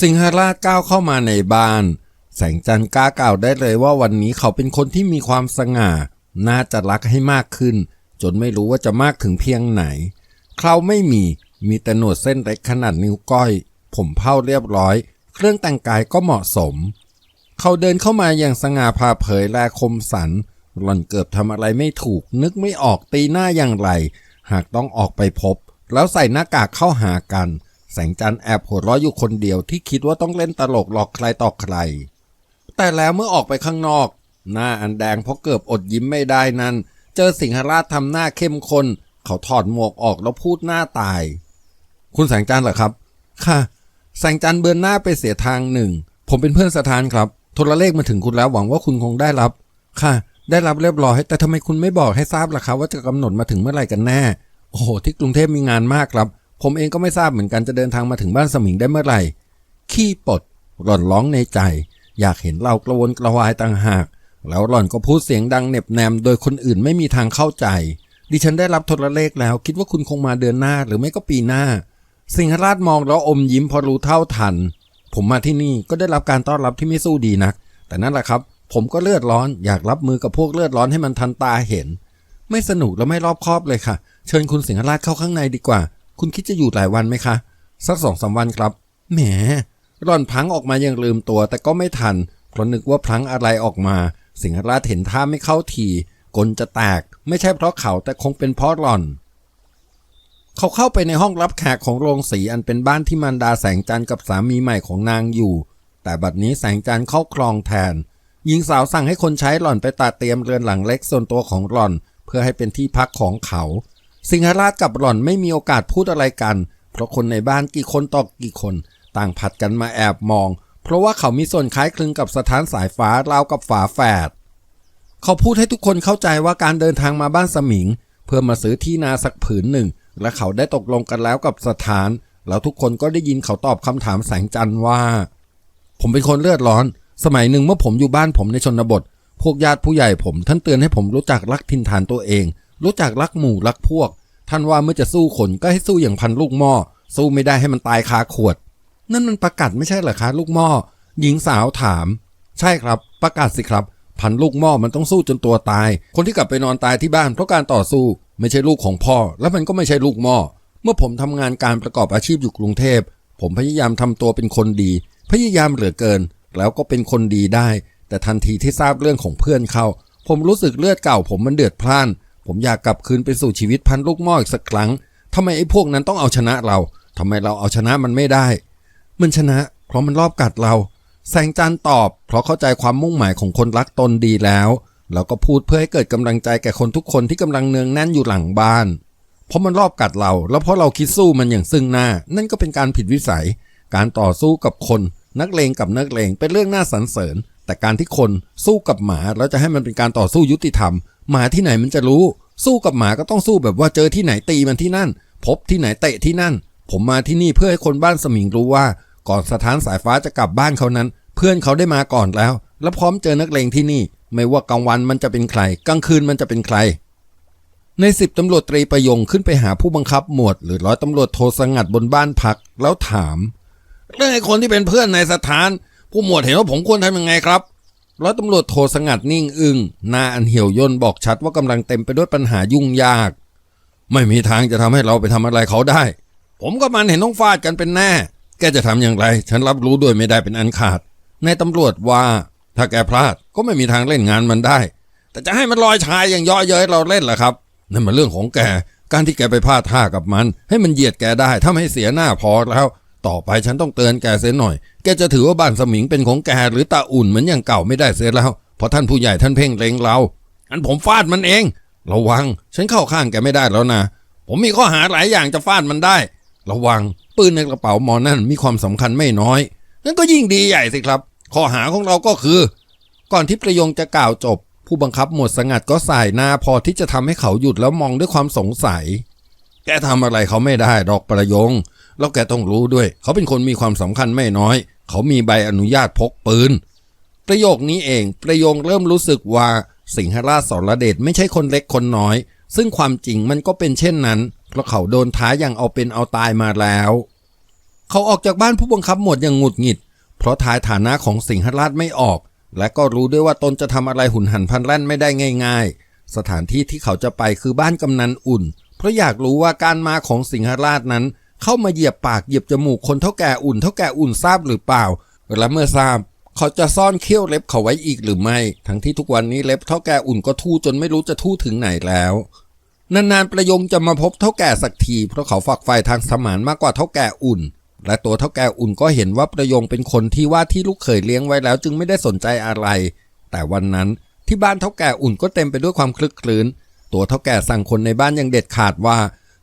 สิงหราชก้าวเข้ามาในบ้าน แสงจันทร์กล้ากล่าวได้เลยว่าวันนี้เขาเป็นคนที่มีความสง่า น่าจะรักให้มากขึ้น จนไม่รู้ว่าจะมากถึงเพียงไหน เคราไม่มี มีแต่หนวดเส้นเล็กขนาดนิ้วก้อย ผมเผ้าเรียบร้อย เครื่องแต่งกายก็เหมาะสม เขาเดินเข้ามาอย่างสง่าผ่าเผยและคมสัน หล่อนเกือบทำอะไรไม่ถูก นึกไม่ออกตีหน้าอย่างไร หากต้องออกไปพบ แล้วใส่หน้ากากเข้าหากัน แสงจันทร์แอบหัวเราะอยู่คนเดียวที่คิดว่าต้องเล่นตลกหลอกใครต่อใคร แต่แล้วเมื่อออกไปข้างนอก หน้าอันแดงเพราะเกือบอดยิ้มไม่ได้นั้น เจอสิงหราชทำหน้าเข้มข้นเขาถอดหมวกออกแล้วพูดหน้าตาย คุณแสงจันทร์เหรอครับ ค่ะ แสงจันทร์เบือนหน้าไปเสียทางหนึ่ง ผมเป็นเพื่อนสถานครับ โทรเลขมาถึงคุณแล้วหวังว่าคุณคงได้รับ ค่ะ ได้รับเรียบร้อย แต่ทำไมคุณไม่บอกให้ทราบล่ะครับว่าจะกำหนดมาถึงเมื่อไหร่กันแน่ โอ้โหที่กรุงเทพมีงานมากครับ ผมเองก็ไม่ทราบเหมือนกันจะเดินทางมาถึงบ้านสมิงได้เมื่อไหร่ ขี้ปดหล่อนร้องในใจ อยากเห็นเรากระวนกระวายต่างหาก แล้วหล่อนก็พูดเสียงดังเหน็บแนม โดยคนอื่นไม่มีทางเข้าใจ ดิฉันได้รับโทรเลขแล้ว คิดว่าคุณคงมาเดือนหน้าหรือไม่ก็ปีหน้า สิงหราชมองแล้วอมยิ้มพอรู้เท่าทัน ผมมาที่นี่ก็ได้รับการต้อนรับที่ไม่สู้ดีนัก แต่นั่นแหละครับ ผมก็เลือดร้อนอยากรับมือกับพวกเลือดร้อนให้มันทันตาเห็น ไม่สนุกและไม่รอบคอบเลยค่ะ เชิญคุณสิงหราชเข้าข้างในดีกว่า คุณคิดจะอยู่หลายวันไหมคะ สักสองสามวันครับ แหมร่อนพังออกมายังลืมตัว แต่ก็ไม่ทันเพราะนึกว่าพลังอะไรออกมา สิงหราชเห็นท่าไม่เข้าทีกลจะแตก ไม่ใช่เพราะเขาแต่คงเป็นเพราะหล่อน เขาเข้าไปในห้องรับแขกของโรงสีอันเป็นบ้านที่มันดาแสงจันทร์กับสามีใหม่ของนางอยู่ แต่บัดนี้แสงจันทร์เข้าครองแทน หญิงสาวสั่งให้คนใช้หล่อนไปตัดเตรียมเรือนหลังเล็กส่วนตัวของหล่อน เพื่อให้เป็นที่พักของเขา สิงหราชกับหล่อนไม่มีโอกาสพูดอะไรกัน เพราะคนในบ้านกี่คนต่อกี่คน ต่างผัดกันมาแอบมอง เพราะว่าเขามีส่วนคล้ายคลึงกับสถานสายฟ้าราวกับฝาแฝดเขาพูดให้ทุกคนเข้าใจว่าการเดินทางมาบ้านสมิง เพื่อมาซื้อที่นาสักผืนหนึ่ง และเขาได้ตกลงกันแล้วกับสถาน แล้วทุกคนก็ได้ยินเขาตอบคำถามแสงจันทร์ว่า ผมเป็นคนเลือดร้อน สมัยหนึ่งเมื่อผมอยู่บ้านผมในชนบท พวกญาติผู้ใหญ่ผมท่านเตือนให้ผมรู้จักรักทินฐานตัวเอง รู้จักรักหมู่รักพวก ท่านว่าเมื่อจะสู้คนก็ให้สู้อย่างพันลูกหม้อ สู้ไม่ได้ให้มันตายคาขวด นั่นมันประกาศไม่ใช่เหรอคะลูกหม้อ หญิงสาวถาม ใช่ครับ ประกาศสิครับ พันลูกหม้อมันต้องสู้จนตัวตาย คนที่กลับไปนอนตายที่บ้านเพราะการต่อสู้ ไม่ใช่ลูกของพ่อ และมันก็ไม่ใช่ลูกหม้อ เมื่อผมทำงานการประกอบอาชีพอยู่กรุงเทพ ผมพยายามทำตัวเป็นคนดี พยายามเหลือเกิน แล้วก็เป็นคนดีได้ แต่ทันทีที่ทราบเรื่องของเพื่อนเขา ผมรู้สึกเลือดเก่า ผมมันเดือดพล่าน ผมอยากกลับคืนไปสู่ชีวิตพันลูกหม้ออีกสักครั้งทำไมไอ้พวกนั้นต้องเอาชนะเราทำไมเราเอาชนะมันไม่ได้ มันชนะ เพราะมันรอบกัดเรา แสงจันตอบ เพราะเข้าใจความมุ่งหมายของคนรักตนดีแล้วแล้วก็พูดเพื่อให้เกิดกำลังใจแก่คนทุกคนที่กำลังเนืองแน่นอยู่หลังบ้าน เพราะมันรอบกัดเรา แล้วเพราะเราคิดสู้มันอย่างซึ่งหน้า นั่นก็เป็นการผิดวิสัย การต่อสู้กับคน นักเลงกับนักเลงเป็นเรื่องน่าสรรเสริญ แต่การที่คนสู้กับหมาแล้วจะให้มันเป็นการต่อสู้ยุติธรรม หมาที่ไหนมันจะรู้ สู้กับหมาก็ต้องสู้แบบว่าเจอที่ไหนตีมันที่นั่น พบที่ไหนเตะที่นั่น ผมมาที่นี่เพื่อให้คนบ้านสมิงรู้ว่า ก่อนสถานสายฟ้าจะกลับบ้านเขานั้น เพื่อนเขาได้มาก่อนแล้ว และพร้อมเจอนักเลงที่นี่ ไม่ว่ากลางวันมันจะเป็นใคร กลางคืนมันจะเป็นใคร ในสิบตำรวจตรีประยงขึ้นไปหาผู้บังคับหมวด หรือร้อยตำรวจโทสงัดบนบ้านพักแล้วถาม เรื่องไอ้คนที่เป็นเพื่อนในสถาน ผู้หมวดเห็นว่าผมควรทำยังไงครับ ร้อยตำรวจโทสงัดนิ่งอึง้งหน้าอันเหี่ยวย่นบอกชัดว่ากำลังเต็มไปด้วยปัญหายุ่งยาก ไม่มีทางจะทำให้เราไปทำอะไรเขาได้ ผมกับมันเห็นต้องฟาดกันเป็นแน่ แกจะทำอย่างไร ฉันรับรู้ด้วยไม่ได้เป็นอันขาดในตำรวจว่า ถ้าแกพลาดก็ไม่มีทางเล่นงานมันได้ แต่จะให้มันลอยชายอย่างย่อเย้ยเราเล่นเหรอครับนั่นมันเรื่องของแกการที่แกไปพลาดท่ากับมัน ให้มันเหยียดแกได้ถ้าไม่เสียหน้าพอแล้ว ต่อไปฉันต้องเตือนแกเสียหน่อย แกจะถือว่าบ้านสมิงเป็นของแกหรือตาอุ่นเหมือนอย่างเก่าไม่ได้เสียแล้ว เพราะท่านผู้ใหญ่ท่านเพ่งเล็งเราอันผมฟาดมันเอง ระวัง ฉันเข้าข้างแกไม่ได้แล้วนะ ผมมีข้อหาหลายอย่างจะฟาดมันได้ ระวัง ปืนในกระเป๋ามอนั่นมีความสำคัญไม่น้อย นั่นก็ยิ่งดีใหญ่สิครับ ข้อหาของเราก็คือ ก่อนที่ประยงจะกล่าวจบ ผู้บังคับหมวดสงัดก็สายหน้าพอที่จะทำให้เขาหยุดแล้วมองด้วยความสงสัย แกทำอะไรเขาไม่ได้ดอกประยง แล้วแกต้องรู้ด้วย เขาเป็นคนมีความสำคัญไม่น้อย เขามีใบอนุญาตพกปืน ประโยคนี้เอง ประโยงเริ่มรู้สึกว่าสิงหราชสรเดชไม่ใช่คนเล็กคนน้อย ซึ่งความจริงมันก็เป็นเช่นนั้น เพราะเขาโดนท้าอย่างเอาเป็นเอาตายมาแล้ว เขาออกจากบ้านผู้บังคับหมวดอย่างหงุดหงิด เพราะทายฐานะของสิงหราชไม่ออก และก็รู้ด้วยว่าตนจะทำอะไรหุนหันพันแล่นไม่ได้ง่าย ๆ สถานที่ที่เขาจะไปคือบ้านกำนันอุ่น เพราะอยากรู้ว่าการมาของสิงหราชนั้น เข้ามาเหยียบปากเหยียบจมูกคนเท่าแก่อุ่นเท่าแก่อุ่นทราบหรือเปล่า และเมื่อทราบ เขาจะซ่อนเขี้ยวเล็บเขาไว้อีกหรือไม่ ทั้งที่ทุกวันนี้เล็บเท่าแก่อุ่นก็ทู่จนไม่รู้จะทู่ถึงไหนแล้วนานๆประยงจะมาพบเท่าแก่สักทีเพราะเขาฝักใฝ่ทางสมานมากกว่าเท่าแก่อุ่น และตัวเท่าแก่อุ่นก็เห็นว่าประยงเป็นคนที่ว่าที่ลูกเขยเลี้ยงไว้แล้วจึงไม่ได้สนใจอะไร แต่วันนั้นที่บ้านเท่าแก่อุ่นก็เต็มไปด้วยความคลึกคลื้น ตัวเท่าแก่สั่งคนในบ้านยังเด็ดขาดว่า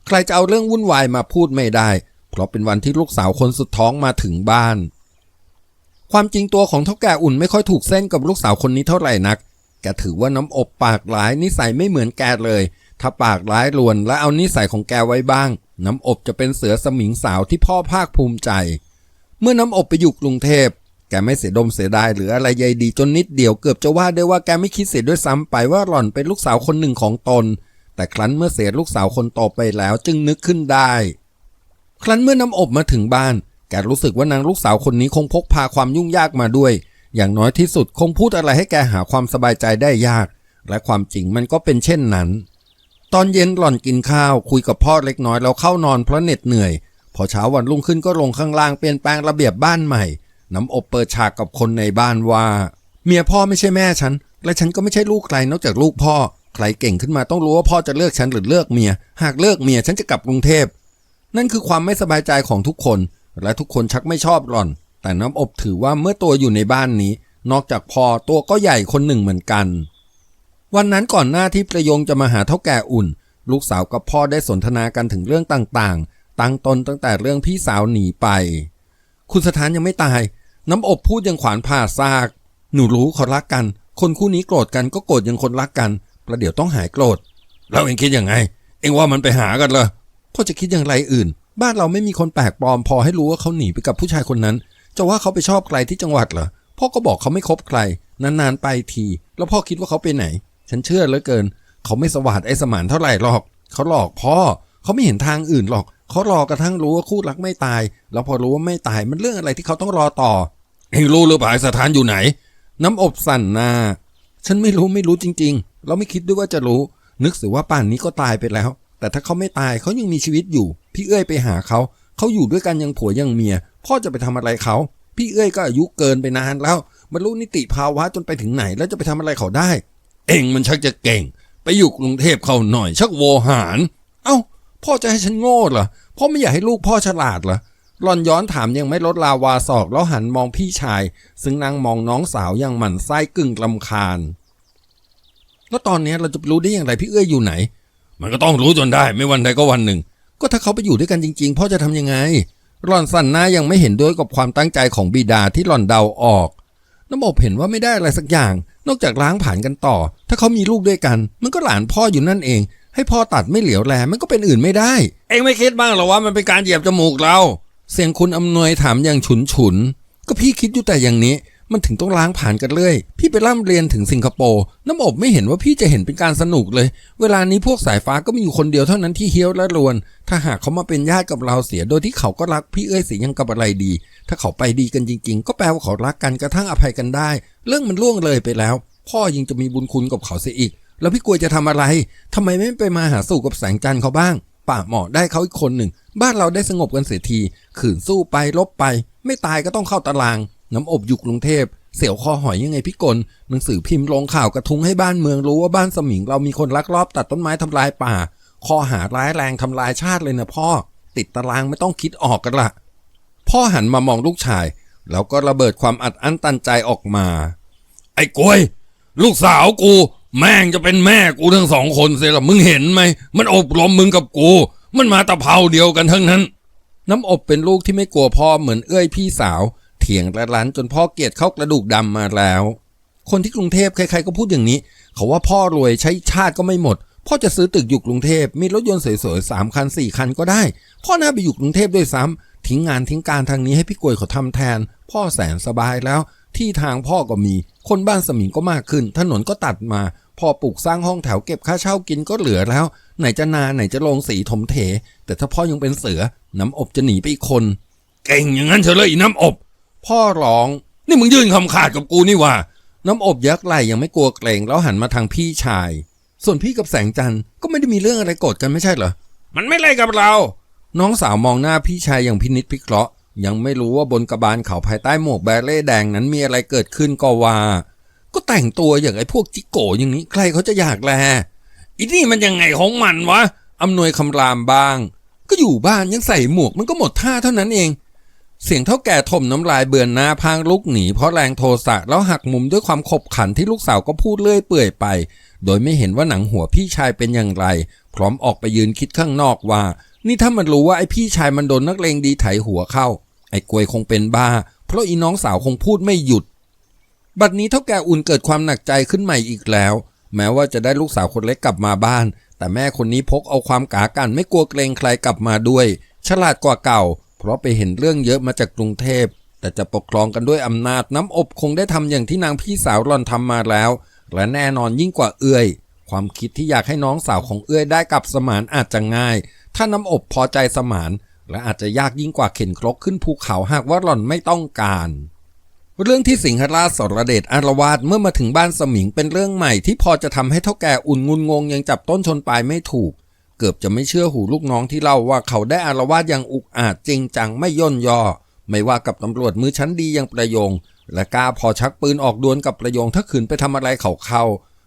ใครจะเอาเรื่องวุ่นวายมาพูดไม่ได้ เพราะเป็นวันที่ลูกสาวคนสุดท้องมาถึงบ้าน ความจริงตัวของเท่าแก่อุ่นไม่ค่อยถูกเส้นกับลูกสาวคนนี้เท่าไหร่นัก แกถือว่าน้ำอบปากหลายนิสัยไม่เหมือนแกเลย ถ้าปากร้ายลวนและเอานิสัยของแกไว้บ้าง น้ำอบจะเป็นเสือสมิงสาวที่พ่อภาคภูมิใจ เมื่อน้ำอบไปอยู่กรุงเทพแกไม่เสียดมเสียดายหรืออะไรใยดีจนนิดเดียวเกือบจะว่าได้ว่าแกไม่คิดเสียด้วยซ้ำไปว่าหล่อนเป็นลูกสาวคนหนึ่งของตน แต่ครั้นเมื่อเสียลูกสาวคนโตไปแล้วจึงนึกขึ้นได้ ครั้นเมื่อน้ำอบมาถึงบ้าน แกรู้สึกว่านางลูกสาวคนนี้คงพกพาความยุ่งยากมาด้วย อย่างน้อยที่สุดคงพูดอะไรให้แกหาความสบายใจได้ยาก และความจริงมันก็เป็นเช่นนั้น ตอนเย็นหล่อนกินข้าว คุยกับพ่อเล็กน้อยแล้วเข้านอนเพราะเหน็ดเหนื่อย พอเช้าวันรุ่งขึ้นก็ลงข้างล่างเปลี่ยนแปลงระเบียบบ้านใหม่ น้ำอบเปิดฉากกับคนในบ้านว่า เมียพ่อไม่ใช่แม่ฉัน และฉันก็ไม่ใช่ลูกใครนอกจากลูกพ่อ ใครเก่งขึ้นมาต้องรู้ว่าพ่อจะเลือกฉันหรือเลือกเมีย หากเลือกเมียฉันจะกลับกรุงเทพ นั่นคือความไม่สบายใจของทุกคน และทุกคนชักไม่ชอบหล่อน แต่น้ำอบถือว่าเมื่อตัวอยู่ในบ้านนี้ นอกจากพอตัวก็ใหญ่คนหนึ่งเหมือนกัน วันนั้นก่อนหน้าที่ประยงจะมาหาเท่าแก่อุ่น ลูกสาวกับพ่อได้สนทนากันถึงเรื่องต่างๆ ตั้งตนตั้งแต่เรื่องพี่สาวหนีไป คุณสถานยังไม่ตาย น้ำอบพูดยังขวานผ่าซาก หนูรู้เขารักกัน คนคู่นี้โกรธกันก็โกรธยังคนรักกัน ประเดี๋ยวต้องหายโกรธแล้วเองคิดยังไง เองว่ามันไปหากันเหรอพ่อจะคิดอย่างไรอื่น บ้านเราไม่มีคนแปลกปลอมพอให้รู้ว่าเขาหนีไปกับผู้ชายคนนั้น จะว่าเขาไปชอบใครที่จังหวัดเหรอพ่อก็บอกเขาไม่คบใคร นานๆไปที แล้วพ่อคิดว่าเขาไปไหน ฉันเชื่อเหลือเกิน เขาไม่สวาดไอ้สมานเท่าไหร่หรอก เขาหลอกพ่อเขาไม่เห็นทางอื่นหรอก เขารอกระทั่งรู้ว่าคู่รักไม่ตาย แล้วพอรู้ว่าไม่ตายมันเรื่องอะไรที่เขาต้องรอต่อเองรู้หรือเปล่าไอ้สถานอยู่ไหน น้ำอบสั่นหน้า ฉันไม่รู้ไม่รู้จริง ๆ เราไม่คิดด้วยว่าจะรู้ นึกเสียว่าป่านนี้ก็ตายไปแล้ว แต่ถ้าเขาไม่ตายเขายังมีชีวิตอยู่ พี่เอ้ยไปหาเขา เขาอยู่ด้วยกันยังผัวยังเมีย พ่อจะไปทำอะไรเขา พี่เอ้ยก็อายุเกินไปนานแล้วบรรลุนิติภาวะจนไปถึงไหนแล้วจะไปทำอะไรเขาได้ เองมันชักจะเก่ง ไปอยู่กรุงเทพเขาหน่อย ชักโวหาร เอ้า พ่อจะให้ฉันโง่เหรอพ่อไม่อยากให้ลูกพ่อฉลาดเหรอ หลอนย้อนถามยังไม่ลดลาวาศอกแล้วหันมองพี่ชาย ซึ่งนางมองน้องสาวอย่างหมั่นไส้กึ่งลำคาญ แล้วตอนนี้เราจะรู้ได้อย่างไรพี่เอื้อยอยู่ไหน มันก็ต้องรู้จนได้ ไม่วันใดก็วันหนึ่ง ก็ถ้าเขาไปอยู่ด้วยกันจริงๆพ่อจะทำยังไงหล่อนสั่นหน้ายังไม่เห็นด้วยกับความตั้งใจของบิดาที่หล่อนเดาออกน้ำอบเห็นว่าไม่ได้อะไรสักอย่าง นอกจากล้างผ่านกันต่อ ถ้าเขามีลูกด้วยกัน มันก็หลานพ่ออยู่นั่นเอง ให้พ่อตัดไม่เหลียวแลมันก็เป็นอื่นไม่ได้ เองไม่คิดบ้างหรอว่ามันเป็นการเหยียบจมูกเรา เสียงคุณอำนวยถามอย่างฉุนฉุน ก็พี่คิดอยู่แต่อย่างนี้ มันถึงต้องล้างผ่านกันเรื่อย พี่ไปร่ำเรียนถึงสิงคโปร์ น้ำอบไม่เห็นว่าพี่จะเห็นเป็นการสนุกเลย เวลานี้พวกสายฟ้าก็มีอยู่คนเดียวเท่านั้นที่เฮี้ยวและรวน ถ้าหากเขามาเป็นญาติกับเราเสีย โดยที่เขาก็รักพี่เอ้ยเสียยังกับอะไรดี ถ้าเขาไปดีกันจริง ๆ ก็แปลว่าเขารักกันกระทั่งอภัยกันได้ เรื่องมันล่วงเลยไปแล้ว พ่อยังจะมีบุญคุณกับเขาเสียอีก แล้วพี่กลัวจะทำอะไรทำไมไม่ไปมาหาสู่กับแสงจันทร์เขาบ้าง ป่าหมอได้เขาอีกคนหนึ่ง บ้านเราได้สงบกันเสียที ขืนสู้ไปลบไป ไม่ตายก็ต้องเข้าตาราง น้ำอบอยู่กรุงเทพ เสี่ยวคอหอยยังไงพี่กลหนังสือพิมพ์ลงข่าวกระทุ้งให้บ้านเมืองรู้ว่าบ้านสมิงเรามีคนลักลอบตัดต้นไม้ทำลายป่า ข้อหาร้ายแรงทำลายชาติเลยนะพ่อ ติดตารางไม่ต้องคิดออกกันละพ่อหันมามองลูกชาย แล้วก็ระเบิดความอัดอั้นตันใจออกมา ไอ้กล้วย ลูกสาวกู แม่งจะเป็นแม่กูทั้งสองคนเสียละมึงเห็นไหม มันอบรมมึงกับกู มันมาตะเภาเดียวกันทั้งนั้น น้ำอบเป็นลูกที่ไม่กลัวพ่อเหมือนเอื้อยพี่สาว เถียงและรันจนพ่อเกลียดเข้ากระดูกดำมาแล้ว คนที่กรุงเทพใครๆก็พูดอย่างนี้ เขาว่าพ่อรวยใช้ชาติก็ไม่หมด พ่อจะซื้อตึกอยู่กรุงเทพมีรถยนต์สวยๆสามคันสี่คันก็ได้ พ่อน่าไปอยู่กรุงเทพด้วยซ้ำทิ้งงานทิ้งการทางนี้ให้พี่กวยเขาทำแทน พ่อแสนสบายแล้ว ที่ทางพ่อก็มี คนบ้านสมิงก็มากขึ้น ถนนก็ตัดมา พอปลูกสร้างห้องแถวเก็บค่าเช่ากินก็เหลือแล้ว ไหนจะนาไหนจะลงสีถมเถ แต่ถ้าพ่อยังเป็นเสือน้ำอบจะหนีไปอีกคน เก่งอย่างนั้นเฉลยอีน้ำอบ พ่อร้อง นี่มึงยื่นคำขาดกับกูนี่หว่า น้ำอบยักไหลยังไม่กลัวเกรงแล้วหันมาทางพี่ชาย ส่วนพี่กับแสงจันทร์ก็ไม่ได้มีเรื่องอะไรโกรธกันไม่ใช่เหรอมันไม่ไล่กับเรา น้องสาวมองหน้าพี่ชายอย่างพินิจพิเคราะห์ยังไม่รู้ว่าบนกระบาลเขาภายใต้หมวกแบเล่แดงนั้นมีอะไรเกิดขึ้นก็ว่า ก็แต่งตัวอย่างไอ้พวกจิโกอย่างนี้ใครเขาจะอยากแลอีนี่มันยังไงของมันวะอำนวยคำรามบ้าง ก็อยู่บ้านยังใส่หมวกมันก็หมดท่าเท่านั้นเอง เสียงเท่าแก่ถมน้ำลายเบือนหน้าพางลุกหนีเพราะแรงโทสะแล้วหักมุมด้วยความขบขันที่ลูกสาวก็พูดเลื่อยเปื่อยไป โดยไม่เห็นว่าหนังหัวพี่ชายเป็นอย่างไร พร้อมออกไปยืนคิดข้างนอกว่า นี่ถ้ามันรู้ว่าไอ้พี่ชายมันโดนนักเลงดีไถหัวเข้า ไอ้กวยคงเป็นบ้า เพราะอีน้องสาวคงพูดไม่หยุด บัดนี้เท่าแก่อุ่นเกิดความหนักใจขึ้นใหม่อีกแล้ว แม้ว่าจะได้ลูกสาวคนเล็กกลับมาบ้าน แต่แม่คนนี้พกเอาความกากันไม่กลัวเกรงใครกลับมาด้วย ฉลาดกว่าเก่า เพราะไปเห็นเรื่องเยอะมาจากกรุงเทพ แต่จะปกครองกันด้วยอำนาจน้ำอบคงได้ทำอย่างที่นางพี่สาวหลอนทำมาแล้ว และแน่นอนยิ่งกว่าเอื้อย ความคิดที่อยากให้น้องสาวของเอื้อยได้กับสมานอาจจะง่าย ถ้าน้ำอบพอใจสมานและอาจจะยากยิ่งกว่าเข็นครกขึ้นภูเขาหากว่าหล่อนไม่ต้องการ เรื่องที่สิงหราชสรเดชอารวาสเมื่อมาถึงบ้านสมิงเป็นเรื่องใหม่ที่พอจะทำให้เท่าแก่อุ่นงุนงงยังจับต้นชนปลายไม่ถูก เกือบจะไม่เชื่อหูลูกน้องที่เล่าว่าเขาได้อารวาสอย่างอุกอาจจริงจังไม่ย่นย่อ ไม่ว่ากับตำรวจมือชั้นดีอย่างประยง และกล้าพอชักปืนออกดวลกับประยงถ้าขืนไปทำอะไรเขาเข้า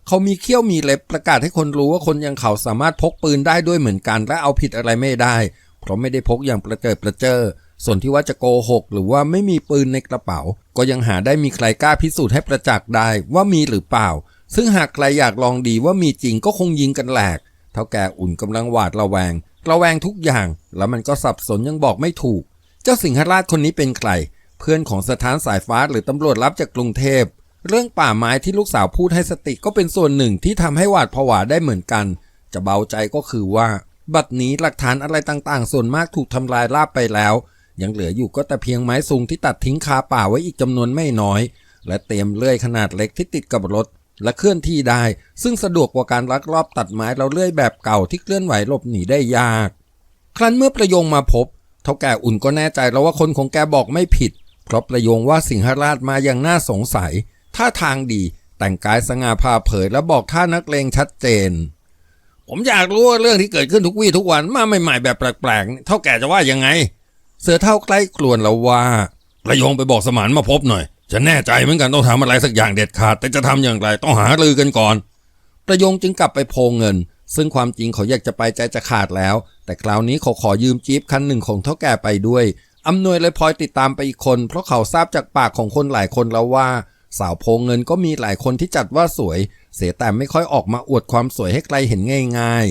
เขามีเขี้ยวมีเล็บประกาศให้คนรู้ว่าคนอย่างเขาสามารถพกปืนได้ด้วยเหมือนกันและเอาผิดอะไรไม่ได้ เพราะไม่ได้พกอย่างประเจิดประเจอ ส่วนที่ว่าจะโกหก หรือว่าไม่มีปืนในกระเป๋า ก็ยังหาได้มีใครกล้าพิสูจน์ให้ประจักษ์ได้ว่ามีหรือเปล่า ซึ่งหากใครอยากลองดีว่ามีจริงก็คงยิงกันแหลกเท่าแก่อุ่นกำลังหวาดระแวง ระแวงทุกอย่าง แล้วมันก็สับสนยังบอกไม่ถูก เจ้าสิงหราชคนนี้เป็นใคร เพื่อนของสถานสายฟ้าหรือตำรวจรับจากกรุงเทพ เรื่องป่าไม้ที่ลูกสาวพูดให้สติก็เป็นส่วนหนึ่งที่ทำให้หวาดผวาได้เหมือนกัน จะเบาใจก็คือว่า บัดนี้หลักฐานอะไรต่างๆ ส่วนมากถูกทำลายราบไปแล้ว ยังเหลืออยู่ก็แต่เพียงไม้สูงที่ตัดทิ้งคาป่าไว้อีกจำนวนไม่น้อย และเตรียมเลื่อยขนาดเล็กที่ติดกับรถ และเคลื่อนที่ได้ ซึ่งสะดวกกว่าการลักลอบตัดไม้เราเลื่อยแบบเก่าที่เคลื่อนไหวหลบหนีได้ยาก ครั้นเมื่อประโยงมาพบเท่าแก่อุ่นก็แน่ใจแล้วว่าคนของแกบอกไม่ผิด เพราะประโยงว่าสิงหราชมาอย่างน่าสงสัย ท่าทางดี แต่งกายสง่าผ่าเผยและบอกท่านักเลงชัดเจน ผมอยากรู้ว่าเรื่องที่เกิดขึ้นทุกวี่ทุกวันมาใหม่ๆแบบแปลกๆเท่าแก่จะว่ายังไง เสือเท่าใกล้กลวนแล้วว่าระโยงไปบอกสมานมาพบหน่อยจะแน่ใจเหมือนกันต้องทำอะไรสักอย่างเด็ดขาด แต่จะทำอย่างไรต้องหารือกันก่อนระยงจึงกลับไปโพงเงิน ซึ่งความจริงเขาอยากจะไปใจจะขาดแล้ว แต่คราวนี้เขาขอยืมจี๊ปคันหนึ่งของเท่าแก่ไปด้วยอำนวยเลยพลอยติดตามไปอีกคน เพราะเขาทราบจากปากของคนหลายคนแล้วว่า สาวโพงเงินก็มีหลายคนที่จัดว่าสวย เสียแต่ไม่ค่อยออกมาอวดความสวยให้ใครเห็นง่าย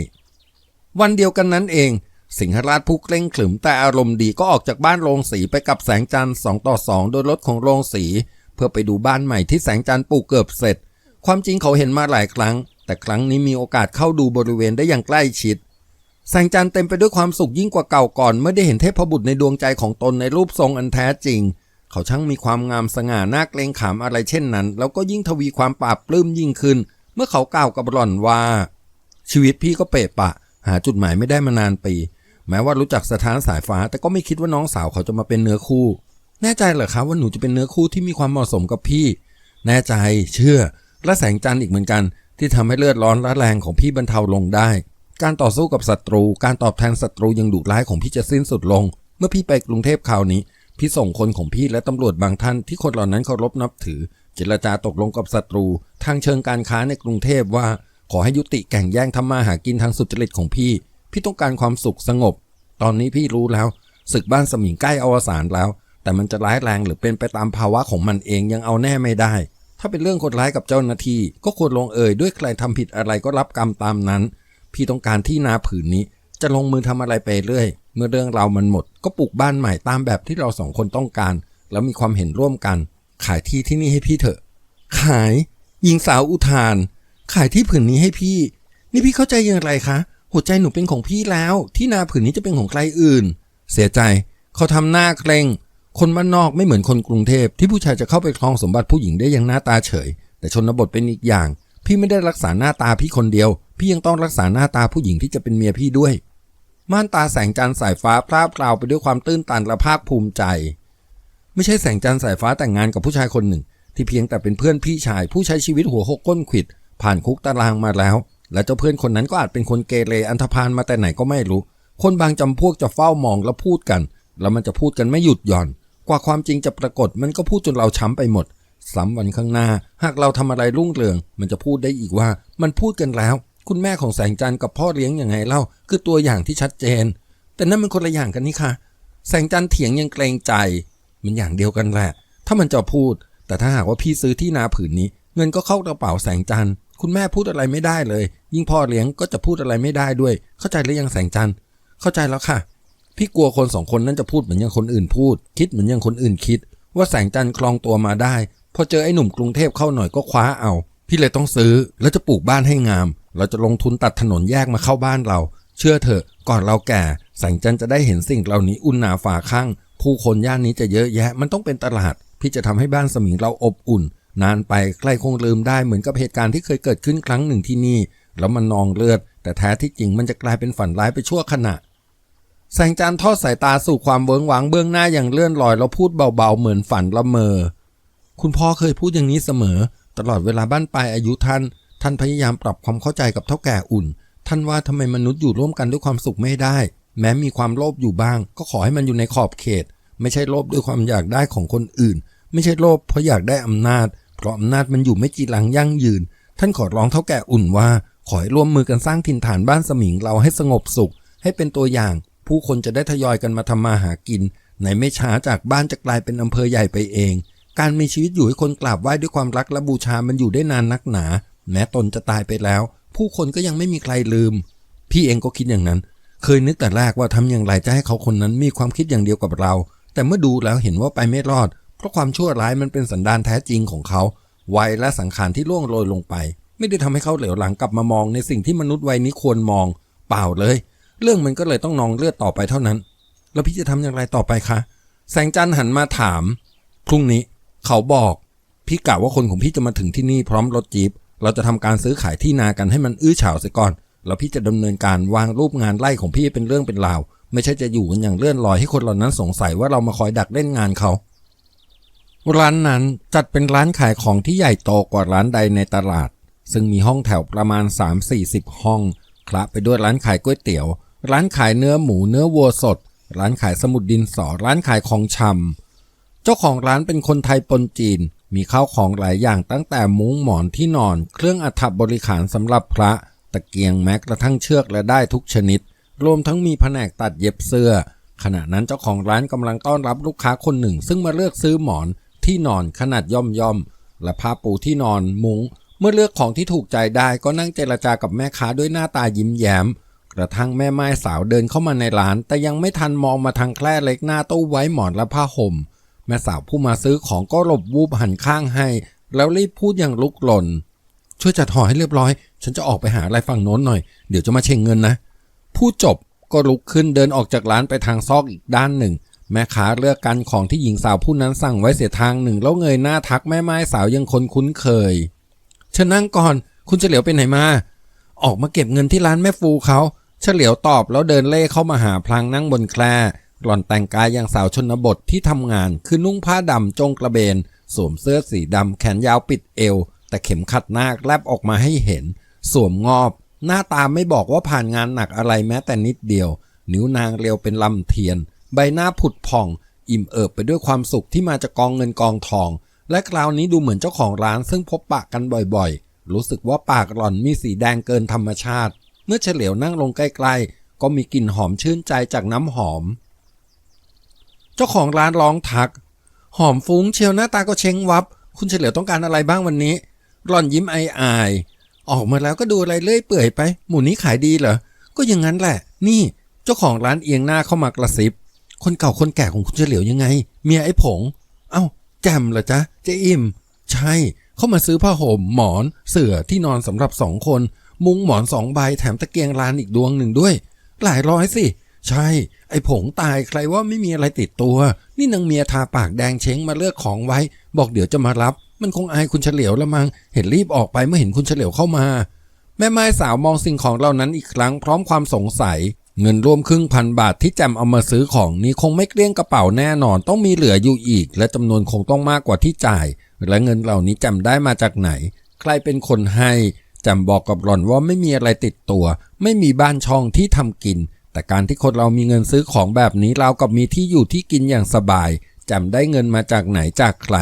ๆ วันเดียวกันนั้นเอง สิงหราชผู้เกร่งขรึมแต่อารมณ์ดีก็ออกจากบ้านโรงสีไปกับแสงจันทร์สองต่อสองโดยรถของโรงสี เพื่อไปดูบ้านใหม่ที่แสงจันทร์ปลูกเกือบเสร็จ ความจริงเขาเห็นมาหลายครั้ง แต่ครั้งนี้มีโอกาสเข้าดูบริเวณได้อย่างใกล้ชิด แสงจันทร์เต็มไปด้วยความสุขยิ่งกว่าเก่าก่อน เมื่อได้เห็นเทพบุตรในดวงใจของตนในรูปทรงอันแท้จริง เขาช่างมีความงามสง่าน่าเกรงขามอะไรเช่นนั้น แล้วก็ยิ่งทวีความปราบปลื้มยิ่งขึ้น เมื่อเขากล่าวกับหล่อนว่า ชีวิตพี่ก็เปะปะ หาจุดหมายไม่ได้มานานปี แม้ว่ารู้จักสถานสายฟ้า แต่ก็ไม่คิดว่าน้องสาวเขาจะมาเป็นเนื้อคู่ แน่ใจเหรอครับว่าหนูจะเป็นเนื้อคู่ที่มีความเหมาะสมกับพี่ แน่ใจเชื่อ และแสงจันทร์อีกเหมือนกัน ที่ทำให้เลือดร้อนและแรงของพี่บรรเทาลงได้ การต่อสู้กับศัตรู การตอบแทนศัตรูยังดุร้ายของพี่จะสิ้นสุดลง เมื่อพี่ไปกรุงเทพคราวนี้ พี่ส่งคนของพี่และตำรวจบางท่านที่คนเหล่านั้นเคารพนับถือ เจรจาตกลงกับศัตรู ทางเชิงการค้าในกรุงเทพว่า ขอให้ยุติแข่งแย่งทำมาหากินทางสุจริตของพี่ พี่ต้องการความสุขสงบ ตอนนี้พี่รู้แล้วศึกบ้านสมิงใกล้อวสานแล้ว แต่มันจะร้ายแรงหรือเป็นไปตามภาวะของมันเองยังเอาแน่ไม่ได้ ถ้าเป็นเรื่องคนร้ายกับเจ้าหน้าที่ ก็ควรลงเอ่ยด้วยใครทำผิดอะไรก็รับกรรมตามนั้น พี่ต้องการที่นาผืนนี้ จะลงมือทำอะไรไปเรื่อย เมื่อเรื่องเราวมันหมด ก็ปลูกบ้านใหม่ตามแบบที่เราสองคนต้องการ แล้วมีความเห็นร่วมกัน ขายที่ที่นี่ให้พี่เถอะ ขายหญิงสาวอุทาน ขายที่ผืนนี้ให้พี่ นี่พี่เข้าใจอย่างไรคะ หัวใจหนูเป็นของพี่แล้ว ที่นาผืนนี้จะเป็นของใครอื่น เสียใจ เขาทำหน้าเกรงคนบ้านนอกไม่เหมือนคนกรุงเทพที่ผู้ชายจะเข้าไปครองสมบัติผู้หญิงได้อย่างหน้าตาเฉย แต่ชนบทเป็นอีกอย่าง พี่ไม่ได้รักษาหน้าตาพี่คนเดียว พี่ยังต้องรักษาหน้าตาผู้หญิงที่จะเป็นเมียพี่ด้วย ม่านตาแสงจันทร์สายฟ้าพร่าพราวไปด้วยความตื้นตันและภาคภูมิใจ ไม่ใช่แสงจันทร์สายฟ้าแต่งงานกับผู้ชายคนหนึ่ง ที่เพียงแต่เป็นเพื่อนพี่ชาย ผู้ใช้ชีวิตหัวหกก้นขิด ผ่านคุกตารางมาแล้ว และเจ้าเพื่อนคนนั้นก็อาจเป็นคนเกเรอันธพาลมาแต่ไหนก็ไม่รู้ คนบางจำพวกจะเฝ้ามองแล้วพูดกัน แล้วมันจะพูดกันไม่หยุดหย่อน กว่าความจริงจะปรากฏมันก็พูดจนเราช้ำไปหมดสามวันข้างหน้า หากเราทำอะไรรุ่งเรือง มันจะพูดได้อีกว่ามันพูดกันแล้ว คุณแม่ของแสงจันทร์กับพ่อเลี้ยงยังไงเล่า คือตัวอย่างที่ชัดเจน แต่นั่นมันคนละอย่างกันนี่ค่ะ แสงจันทร์เถียงยังเกรงใจ มันอย่างเดียวกันแหละ ถ้ามันจะพูด แต่ถ้าหากว่าพี่ซื้อที่นาผืนนี้ เงินก็เข้ากระเป๋าแสงจันทร์ คุณแม่พูดอะไรไม่ได้เลย ยิ่งพ่อเลี้ยงก็จะพูดอะไรไม่ได้ด้วย เข้าใจหรือยังแสงจันทร์เข้าใจแล้วค่ะ พี่กลัวคนสองคนนั้นจะพูดเหมือนอย่างคนอื่นพูด คิดเหมือนอย่างคนอื่นคิด ว่าแสงจันทร์คลองตัวมาได้ พอเจอไอ้หนุ่มกรุงเทพเข้าหน่อยก็คว้าเอา พี่เลยต้องซื้อแล้วจะปลูกบ้านให้งาม เราจะลงทุนตัดถนนแยกมาเข้าบ้านเรา เชื่อเถอะ ก่อนเราแก่ แสงจันทร์จะได้เห็นสิ่งเหล่านี้อุ่นหนาฝาข้างผู้คนย่านนี้จะเยอะแยะ มันต้องเป็นตลาด พี่จะทำให้บ้านสมิงเราอบอุ่น นานไปใกล้คงลืมได้เหมือนกับเหตุการณ์ที่เคยเกิดขึ้นครั้งหนึ่งที่นี่ แล้วมันนองเลือด แต่แท้ที่จริงมันจะกลายเป็นฝันร้ายไปชั่วขณะ แสงจันทร์ทอดสายตาสู่ความเวิ้งว้างเบื้องหน้าอย่างเลื่อนลอยแล้วพูดเบาๆเหมือนฝันละเมอ คุณพ่อเคยพูดอย่างนี้เสมอ ตลอดเวลาบ้านปลายอายุท่าน ท่านพยายามปรับความเข้าใจกับเท่าแก่อุ่น ท่านว่าทำไมมนุษย์อยู่ร่วมกันด้วยความสุขไม่ได้ แม้มีความโลภอยู่บ้าง ก็ขอให้มันอยู่ในขอบเขต ไม่ใช่โลภด้วยความอยากได้ของคนอื่น ไม่ใช่โลภเพราะอยากได้อำนาจ เพราะอำนาจมันอยู่ไม่จีรังยั่งยืน ท่านขอร้องเท่าแก่อุ่นว่า ขอให้ร่วมมือกันสร้างถิ่นฐานบ้านสมิงเราให้สงบสุข ให้เป็นตัวอย่าง ผู้คนจะได้ทยอยกันมาทำมาหากินในไม่ช้าจากบ้านจะกลายเป็นอำเภอใหญ่ไปเอง การมีชีวิตอยู่ให้คนกราบไหว้ด้วยความรักและบูชามันอยู่ได้นานนักหนา แม้ตนจะตายไปแล้ว ผู้คนก็ยังไม่มีใครลืม พี่เองก็คิดอย่างนั้น เคยนึกแต่แรกว่าทำอย่างไรจะให้เขาคนนั้นมีความคิดอย่างเดียวกับเรา แต่เมื่อดูแล้วเห็นว่าไปไม่รอด ราะความชั่วร้ายมันเป็นสันดานแท้จริงของเขาวัยและสังขารที่ล่วงโรยลงไป ไม่ได้ทำให้เขาเหลวหลังกลับมามองในสิ่งที่มนุษย์วัยนี้ควรมอง เปล่าเลย เรื่องมันก็เลยต้องนองเลือดต่อไปเท่านั้น แล้วพี่จะทำอย่างไรต่อไปคะแสงจันทร์หันมาถามพรุ่งนี้ เขาบอกพี่กะว่าคนของพี่จะมาถึงที่นี่พร้อมรถจี๊ปเราจะทำการซื้อขายที่นากันให้มันอื้อฉาวเสียก่อน แล้วพี่จะดำเนินการวางรูปงานไล่ของพี่เป็นเรื่องเป็นราว ไม่ใช่จะอยู่กันอย่างเลื่อนลอยให้คนเหล่านั้นสงสัยว่าเรามาคอยดักเล่นงานเขา ร้านนั้นจัดเป็นร้านขายของที่ใหญ่โตกว่าร้านใดในตลาด ซึ่งมีห้องแถวประมาณ 3-40 ห้องคละไปด้วยร้านขายก๋วยเตี๋ยว ร้านขายเนื้อหมูเนื้อวัวสด ร้านขายสมุดดินสอ ร้านขายของชำเจ้าของร้านเป็นคนไทยปนจีน มีข้าวของหลายอย่างตั้งแต่มุ้งหมอนที่นอน เครื่องอัฐบริขารสำหรับพระ ตะเกียงแม้กระทั่งเชือกและได้ทุกชนิด รวมทั้งมีแผนกตัดเย็บเสื้อ ขณะนั้นเจ้าของร้านกำลังต้อนรับลูกค้าคนหนึ่ง ซึ่งมาเลือกซื้อหมอน ที่นอนขนาดย่อมย่อมๆและผ้าปูที่นอนมุง้ง เมื่อเลือกของที่ถูกใจได้ก็นั่งเจรจากับแม่ค้าด้วยหน้าตายิ้มแย้ม กระทั่งแม่ไม้สาวเดินเข้ามาในร้าน แต่ยังไม่ทันมองมาทางแคร่เล็กหน้าตู้ไว้หมอนและผ้าห่ม แม่สาวผู้มาซื้อของก็หลบวูบหันข้างให้ แล้วรีบพูดอย่างลุกหล่น ช่วยจัดห่อให้เรียบร้อย ฉันจะออกไปหาอะไรฝั่งโน้นหน่อย เดี๋ยวจะมาเช็งเงินนะพูดจบก็ลุกขึ้นเดินออกจากร้านไปทางซอกอีกด้านหนึ่ง แม่ค้าเลือกกันของที่หญิงสาวผู้นั้นสั่งไว้เสียทางหนึ่ง แล้วเงยหน้าทักแม่ไม้สาวยังคนคุ้นเคยเชิญนั่งก่อน คุณเฉลียวไปไหนมา ออกมาเก็บเงินที่ร้านแม่ฟูเขาเฉลียวตอบแล้วเดินเล่เข้ามาหาพลางนั่งบนแคร่หล่อนแต่งกายอย่างสาวชนบทที่ทำงาน คือนุ่งผ้าดำจงกระเบน สวมเสื้อสีดำแขนยาวปิดเอว แต่เข็มขัดนาคแลบออกมาให้เห็น สวมงอบ หน้าตาไม่บอกว่าผ่านงานหนักอะไรแม้แต่นิดเดียว นิ้วนางเรียวเป็นลำเทียน ใบหน้าผุดผ่อง อิ่มเอิบไปด้วยความสุขที่มาจากกองเงินกองทอง และคราวนี้ดูเหมือนเจ้าของร้านซึ่งพบปะกันบ่อยๆ รู้สึกว่าปากหล่อนมีสีแดงเกินธรรมชาติ เมื่อเฉลียวนั่งลงใกล้ๆ ก็มีกลิ่นหอมชื่นใจจากน้ำหอม เจ้าของร้านร้องทัก หอมฟุ้งเชียวหน้าตาก็เช้งวับ คุณเฉลียวต้องการอะไรบ้างวันนี้หล่อนยิ้มอายๆออกมาแล้วก็ดูอะไรเลื่อยเปื่อยไป หมูนี้ขายดีเหรอก็อย่างนั้นแหละ นี่ เจ้าของร้านเอียงหน้าเข้ามากระซิบ คนเก่าคนแก่ของคุณเฉลียวยังไง เมียไอ้ผง เอ้า แจมเหรอจ๊ะเจ๊อิ่ม ใช่ เขามาซื้อผ้าห่มหมอน เสื่อที่นอนสำหรับสองคน มุ้งหมอนสองใบแถมตะเกียงลานอีกดวงหนึ่งด้วย หลายร้อยสิ ใช่ ไอ้ผงตายใครว่าไม่มีอะไรติดตัว นี่นางเมียทาปากแดงเช้งมาเลือกของไว้ บอกเดี๋ยวจะมารับ มันคงอายคุณเฉลียวละมัง้งเห็นรีบออกไปเมื่อเห็นคุณเฉลียวเข้ามา แม่ไม้สาวมองสิ่งของเหล่านั้นอีกครั้งพร้อมความสงสัย เงินรวมครึ่งพันบาทที่แจมเอามาซื้อของนี้คงไม่เกลี้ยงกระเป๋าแน่นอน ต้องมีเหลืออยู่อีก และจำนวนคงต้องมากกว่าที่จ่าย และเงินเหล่านี้แจำได้มาจากไหน ใครเป็นคนให้แจำบอกกับหล่อนว่าไม่มีอะไรติดตัว ไม่มีบ้านช่องที่ทำกิน แต่การที่คนเรามีเงินซื้อของแบบนี้เรากับมีที่อยู่ที่กินอย่างสบายแจำได้เงินมาจากไหนจากใคร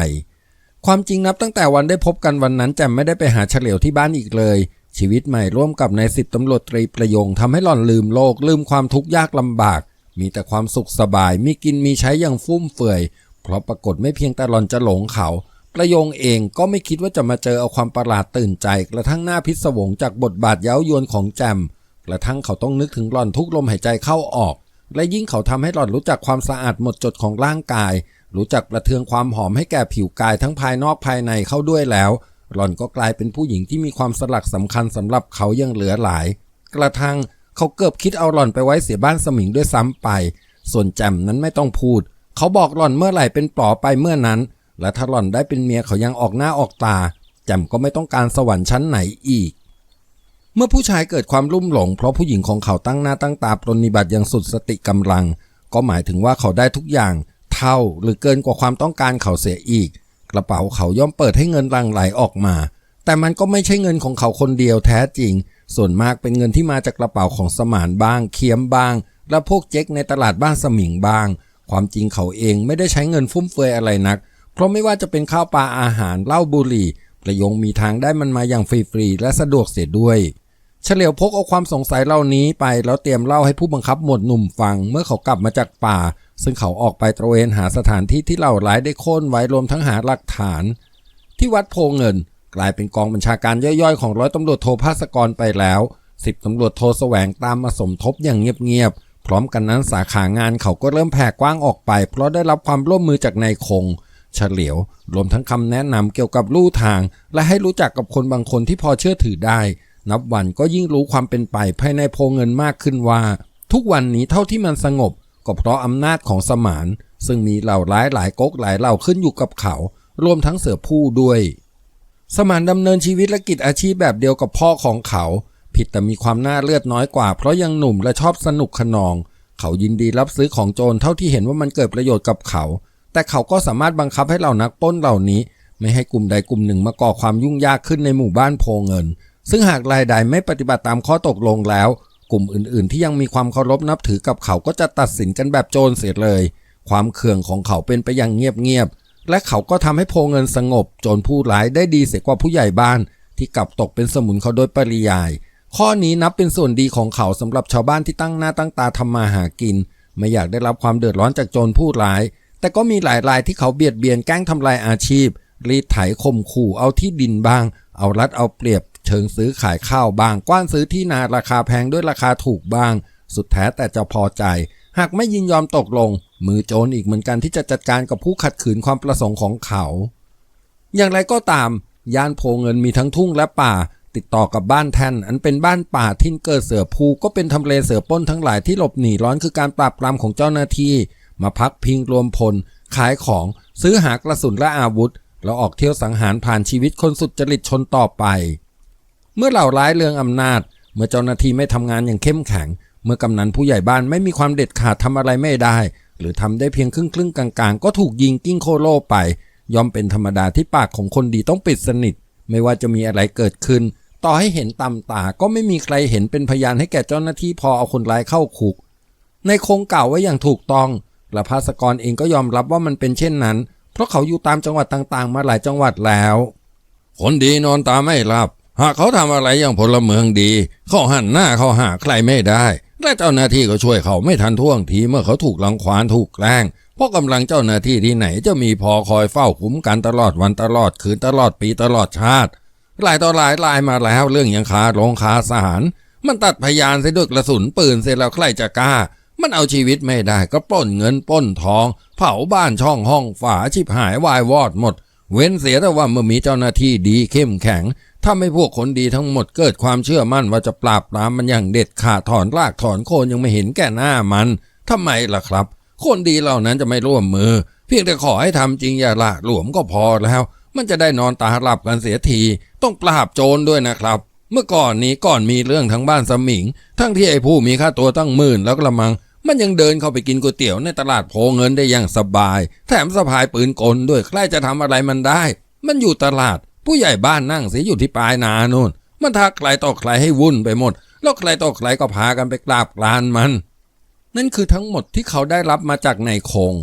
ความจริงนับตั้งแต่วันได้พบกันวันนั้นแจมไม่ได้ไปหาเฉลียวที่บ้านอีกเลย ชีวิตใหม่ร่วมกับนายสิบตำรวจตรีประยงทำให้หล่อนลืมโลกลืมความทุกข์ยากลำบาก มีแต่ความสุขสบายมีกินมีใช้อย่างฟุ่มเฟือย เพราะปรากฏไม่เพียงแต่หล่อนจะหลงเขา ประยงเองก็ไม่คิดว่าจะมาเจอเอาความประหลาดตื่นใจ กระทั่งหน้าพิศวงจากบทบาทเย้ายวนของแจมกระทั่งเขาต้องนึกถึงหล่อนทุกลมหายใจเข้าออก และยิ่งเขาทำให้หล่อนรู้จักความสะอาดหมดจดของร่างกาย รู้จักประเทืองความหอมให้แก่ผิวกายทั้งภายนอกภายในเข้าด้วยแล้ว หล่อนก็กลายเป็นผู้หญิงที่มีความสลักสำคัญสำหรับเขายังเหลือหลาย กระทั่งเขาเกือบคิดเอาหล่อนไปไว้เสียบ้านสมิงด้วยซ้ำไป ส่วนแจมนั้นไม่ต้องพูด เขาบอกหล่อนเมื่อไหร่เป็นปลอไปเมื่อนั้น และถ้าหล่อนได้เป็นเมียเขายังออกหน้าออกตาแจมก็ไม่ต้องการสวรรค์ชั้นไหนอีก เมื่อผู้ชายเกิดความลุ่มหลง เพราะผู้หญิงของเขาตั้งหน้าตั้งตาปรนนิบัติอย่างสุดสติกำลัง ก็หมายถึงว่าเขาได้ทุกอย่าง เท่าหรือเกินกว่าความต้องการเขาเสียอีก กระเป๋าเขาย่อมเปิดให้เงินหลังไหลออกมา แต่มันก็ไม่ใช่เงินของเขาคนเดียวแท้จริง ส่วนมากเป็นเงินที่มาจากกระเป๋าของสมานบ้าง เคียมบ้าง และพวกเจ๊กในตลาดบ้านสมิงบ้าง ความจริงเขาเองไม่ได้ใช้เงินฟุ่มเฟือยอะไรนัก เพราะไม่ว่าจะเป็นข้าวปลาอาหารเหล้าบุหรี่ ประยงมีทางได้มันมาอย่างฟรีๆและสะดวกเสียด้วย เฉลียวพกเอาความสงสัยเหล่านี้ไปแล้วเตรียมเล่าให้ผู้บังคับหมวดหนุ่มฟัง เมื่อเขากลับมาจากป่า ซึ่งเขาออกไปตระเวนหาสถานที่ที่เหล่าร้ายได้โค่นไว้รวมทั้งหาหลักฐาน ที่วัดโพเงิน กลายเป็นกองบัญชาการย่อยๆของร้อยตำรวจโทภาสกรไปแล้วสิบตำรวจโทแสวงตามมาสมทบอย่างเงียบๆพร้อมกันนั้นสาขางานเขาก็เริ่มแผ่กว้างออกไป เพราะได้รับความร่วมมือจากนายคงเฉลียวรวมทั้งคำแนะนำเกี่ยวกับลู่ทาง และให้รู้จักกับคนบางคนที่พอเชื่อถือได้ นับวันก็ยิ่งรู้ความเป็นไปภายในโพเงินมากขึ้นว่า ทุกวันนี้เท่าที่มันสงบ ก็เพราะอำนาจของสมาน ซึ่งมีเหล่าร้ายหลายก๊กหลายเหล่าขึ้นอยู่กับเขา รวมทั้งเสือผู้ด้วย สมานดำเนินชีวิตและกิจอาชีพแบบเดียวกับพ่อของเขา ผิดแต่มีความน่าเลือดน้อยกว่า เพราะยังหนุ่มและชอบสนุกขนอง เขายินดีรับซื้อของโจรเท่าที่เห็นว่ามันเกิดประโยชน์กับเขา แต่เขาก็สามารถบังคับให้เหล่านักป้นเหล่านี้ ไม่ให้กลุ่มใดกลุ่มหนึ่งมาก่อความยุ่งยากขึ้นในหมู่บ้านโพเงิน ซึ่งหากรายใดไม่ปฏิบัติตามข้อตกลงแล้ว กลุ่มอื่น ๆ ที่ยังมีความเคารพนับถือกับเขาก็จะตัดสินกันแบบโจรเสียเลย ความเคืองของเขาเป็นไปอย่างเงียบ ๆ และเขาก็ทำให้โพเงินสงบโจรผู้ร้ายได้ดีเสียกว่าผู้ใหญ่บ้าน ที่กลับตกเป็นสมุนเขาโดยปริยาย ข้อนี้นับเป็นส่วนดีของเขาสำหรับชาวบ้านที่ตั้งหน้าตั้งตาทำมาหากิน ไม่อยากได้รับความเดือดร้อนจากโจรผู้ร้าย แต่ก็มีหลายรายที่เขาเบียดเบียนแกล้งทำลายอาชีพรีดไถข่มขู่เอาที่ดินบ้าง เอารัดเอาเปรียบ เชิงซื้อขายข้าวบ้าง กว้านซื้อที่นาราคาแพงด้วยราคาถูกบ้าง สุดแท้แต่จะพอใจ หากไม่ยินยอมตกลง มือโจรอีกเหมือนกันที่จะจัดการกับผู้ขัดขืนความประสงค์ของเขา อย่างไรก็ตาม ย่านโพเงินมีทั้งทุ่งและป่า ติดต่อกับบ้านแทนอันเป็นบ้านป่าที่เกิดเสือภูก็เป็นทำเลเสือป้นทั้งหลายที่หลบหนีร้อนคือการปราบปรามของเจ้าหน้าที่ มาพักพิงรวมพล ขายของซื้อหากระสุนและอาวุธแล้วออกเที่ยวสังหารผ่านชีวิตคนสุดจริตชนต่อไป เมื่อเหล่าร้ายเรืองอำนาจ เมื่อเจ้าหน้าที่ไม่ทำงานอย่างเข้มแข็ง เมื่อกำนันผู้ใหญ่บ้านไม่มีความเด็ดขาดทำอะไรไม่ได้ หรือทำได้เพียงครึ่งครึ่งๆกลางๆ ก็ถูกยิงกิ้งโคโลไป ย่อมเป็นธรรมดาที่ปากของคนดีต้องปิดสนิท ไม่ว่าจะมีอะไรเกิดขึ้น ต่อให้เห็นตำตาก็ไม่มีใครเห็นเป็นพยานให้แก่เจ้าหน้าที่พอเอาคนร้ายเข้าคุก ในโครงกล่าวไว้อย่างถูกต้องและภาสกรเองก็ยอมรับว่ามันเป็นเช่นนั้น เพราะเขาอยู่ตามจังหวัดต่างๆ มาหลายจังหวัดแล้ว คนดีนอนตาไม่หลับ หากเขาทำอะไรอย่างพลเมืองดี เขาหันหน้าเขาหาใครไม่ได้ และเจ้าหน้าที่ก็ช่วยเขาไม่ทันท่วงทีเมื่อเขาถูกลังควานถูกแกล้งเพราะกำลังเจ้าหน้าที่ที่ไหนจะมีพอคอยเฝ้าคุ้มกันตลอดวันตลอดคืนตลอดปีตลอดชาติหลายต่อหลายลายมาแล้วเรื่องยังคาโรงคาสารมันตัดพยานเสียด้วยกระสุนปืนเสร็จแล้วใครจะกล้า มันเอาชีวิตไม่ได้ก็ปล้นเงินปล้นทอง เผาบ้านช่องห้องฝาชิบหายวายวอดหมด เว้นเสียแต่ว่าเมื่อมีเจ้าหน้าที่ดีเข้มแข็ง ถ้าไม่พวกคนดีทั้งหมดเกิดความเชื่อมั่นว่าจะปราบปรามมันอย่างเด็ดขาดถอนรากถอนโคนยังไม่เห็นแก่หน้ามันทำไมล่ะครับ คนดีเหล่านั้นจะไม่ร่วมมือ เพียงแต่ขอให้ทำจริงอย่าละหลวมก็พอแล้ว มันจะได้นอนตาหลับกันเสียทีต้องปราบโจรด้วยนะครับ เมื่อก่อนนี้ก่อนมีเรื่องทั้งบ้านสมิง ทั้งที่ไอ้ผู้มีค่าตัวตั้งหมื่นแล้วกระมัง มันยังเดินเข้าไปกินก๋วยเตี๋ยวในตลาดโพเงินได้อย่างสบาย แถมสะพายปืนกลด้วยใครจะทำอะไรมันได้ มันอยู่ตลาด ผู้ใหญ่บ้านนั่งเสียอยู่ที่ปลายนาโน่น มันทักใครต่อใครให้วุ่นไปหมด แล้วใครต่อใครก็พากันไปกราบกรานมัน นั่นคือทั้งหมดที่เขาได้รับมาจากนายคง